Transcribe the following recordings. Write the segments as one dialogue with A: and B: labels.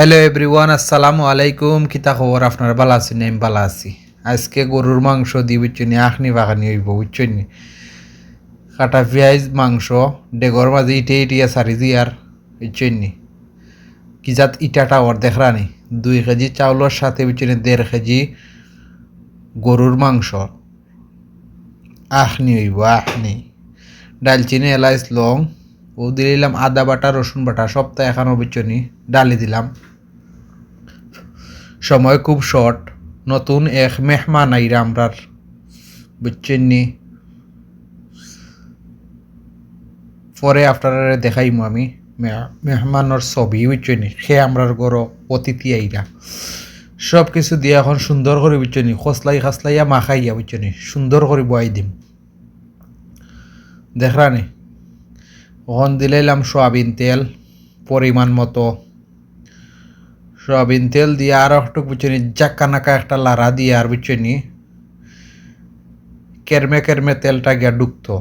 A: Hello everyone আসসালামু আলাইকুম কিতা খবর আপনার ভালো আছেন আমি ভালো আছি আজকে গরুর মাংস দি বুঝছেন আখনি বাগানি হইব বুঝছেন কাটা পেঁয়াজ মাংস ডেগর মাঝে ইটে ইটিয়া সারি দিয়ার বুঝছেন কি জাত ইটাটা ওর দেখরানি দুই কেজি চাউলের সাথে বুঝছেন দেড় কেজি গরুর মাংস আখনি হইব আখনি ডালচিনি এলাইচ লং ও দিলাম আদা বাটা রসুন বাটা সপ্তাহে এখানো বিচনি ডালি দিলাম সময় খুব শর্ট। নতুন এক মেহমান আইরা আমরার বুঝছেন নি? পরে আপনারা দেখাইমু আমি। মেহমানের ছবি, বুঝছেন সে আমরার গড় অতিথি আইরা। সব কিছু দিয়ে এখন সুন্দর করে, বুঝছেন খসলাই খাসলাইয়া মাখাইয়া, বুঝছেন সুন্দর করে বয়াই দিম। দেখরানি? ওখান দিলাইলাম সয়াবিন তেল, পরিমাণ মতো। সয়াবিন তেল দিয়ে আর একটু বুঝছেনি জাক্কা নাকা একটা লাড়া দিয়ে আর বুঝছেনি কেরমে কেরমে তেলটা গিয়া ডুবতো।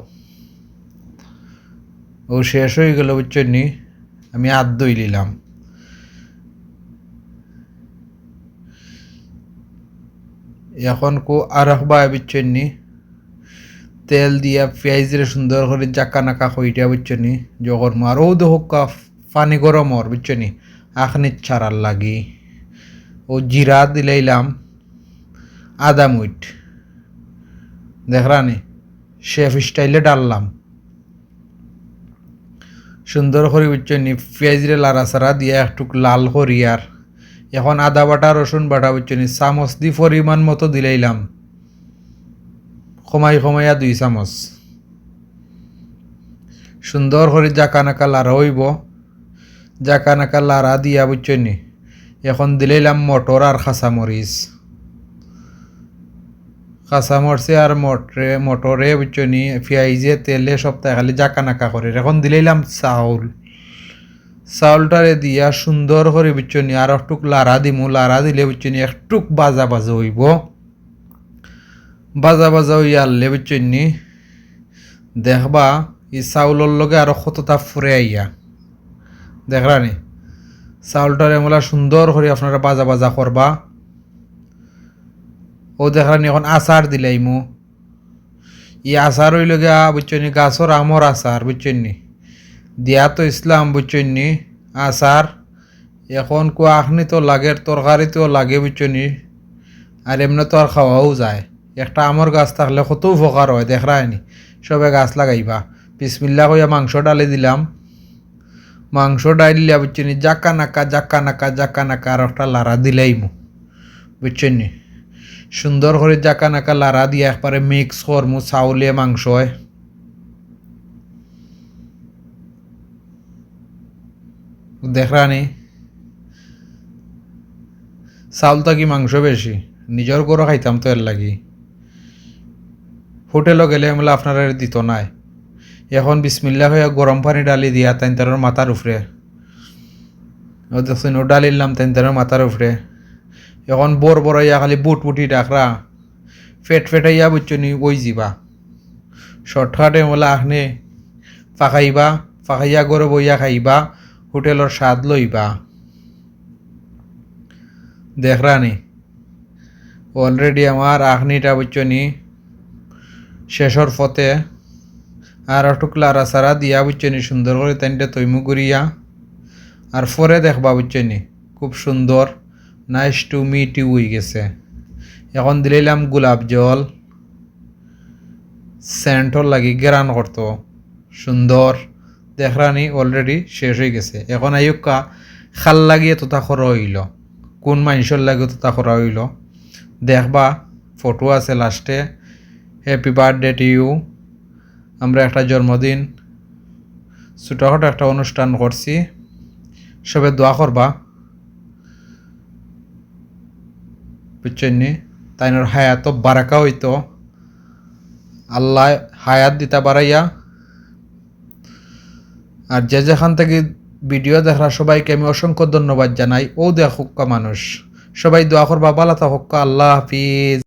A: ও শেষ হয়ে গেল বুঝছেনি আমি আদ দই নিলাম। এখন কো আর একবার বুঝছেনি তেল দিয়া পেঁয়াজরে সুন্দর করে জাকা নাকা হইটা বুঝছনি যখন মার, ও হোক পানি গরম ওর বুঝছনি আখনি ছাড়ার লাগি। ও জিরা দিলাইলাম আদা মুইট। দেখরানি, শেফ স্টাইলে ডাললাম। সুন্দর করে বুঝছনি পেঁয়াজরে লাড়া সারা দিয়া একটু লাল করিয়ার এখন আদা বাটা, রসুন বাটা বুঝছনি চামচ দি পরিমাণ মতো দিলাইলাম। কমাই কমাইয়া দুই চামচ। সুন্দর করে জাকা নাকা লাড়া হইব। জাকা নাকা লাড়া দিয়া বুঝছনি এখন দিলাইলাম মটর আর খাসামরিচ। খাসামরচে আর মটরে মটরে বুঝছনি পেঁয়াজে তেলে সপ্তাহে খালি জাকা নাকা করে। এখন দিলাইলাম চাউল। চাউলটারে দিয়া সুন্দর করে বুঝছনি আর একটুক লাড়া দিমু। লাড়া দিলে বুঝছনি একটুক বাজা বাজা হইব। বাজা বাজা ওই আনলে বুঝছনি দেখবা ই চাউলের লগে আরও কতটা ফুরে আইয়া দেখরানি চাউলটারে মোলা সুন্দর করে আপনারা বাজা বাজা করবা ও দেখরানি এখন আচার দিলাইমু ই আচার হইল গিয়া বুঝছনি গাছর আমর আচার বুঝছনি দিয়া তো ইসলাম বুঝছনি আচার এখন কো আখনি তো লাগে তরকারি তো লাগে বুঝছনি আর এমনি তো আর খাওয়াও যায়। একটা আমর গাছ থাকলে কত উপকার হয় দেখরায়নি সবে গাছ লাগাইবা। বিসমিল্লা কইয়া মাংস ডালি দিলাম। মাংস ডাইলিয়া, বুঝছেনি জাক্কা নাকা জাক্কা নাকা জাক্কা নাকা, আর একটা লাড়া দিলাইমু, বুঝছেনি সুন্দর করে জাকা নাকা লারা দিয়ে একবারে মিক্স করমু, চাউলে মাংস হয় দেখরানি চাউল থাকি মাংস বেশি, নিজের গরু খাইতাম তো এর লাগি। হোটেলও গেলে আমলা আপনারা দিত নাই। এখন বিসমিল্লা হয়ে গরম পানি ডালি দিয়া তাই তার মাথার উপরে। ও দেখছেন ও ডালিলাম তাই তার মাথার উপরে। এখন বর বড় ইয়া খালি বুট বুটি ডাকরা। ফেট ফেটাইয়া বুঝছনি ওই যাবা শর্টকাটে মোলা আখনে ফাঁকাইবা ফাঁকাইয়া গরু বইয়া খাইবা হোটেলের স্বাদ লইবা। দেখরানি অলরেডি আমার আখনিটা বুঝছনি শেষর ফতে আর টুকলা সারা দিয়া বুঝছনি সুন্দর করে তাইনটা তৈমু করিয়া। আর পরে দেখবা বুঝছনি, খুব সুন্দর নাইস টু মিটি উই গেছে। এখন দিলাম গোলাপ জল, সেন্টর লাগি গেরান করতো। সুন্দর, দেখরানি অলরেডি শেষ হয়ে গেছে। এখন আইকা খাল লাগিয়ে তোতা খর হইল। কোন মানুষের লাগে তোতা খরা হইল। দেখবা, ফটো আছে লাস্টে। হ্যাপি বার্থডে টু ইউ আমরা একটা জন্মদিন, ছোটোখাটো একটা অনুষ্ঠান করছি। সবে দোয়া করবা। বুঝছেননি? তাইনোর হায়াত বারাকা হইতো। আল্লাহ হায়াত দিতা বাড়াইয়া। আর যে যেখান থেকে ভিডিও দেখার, সবাইকে আমি অসংখ্য ধন্যবাদ জানাই। ও দেখুক মানুষ। সবাই দোয়া করবা, বালা থাকুক আল্লাহ হাফিজ।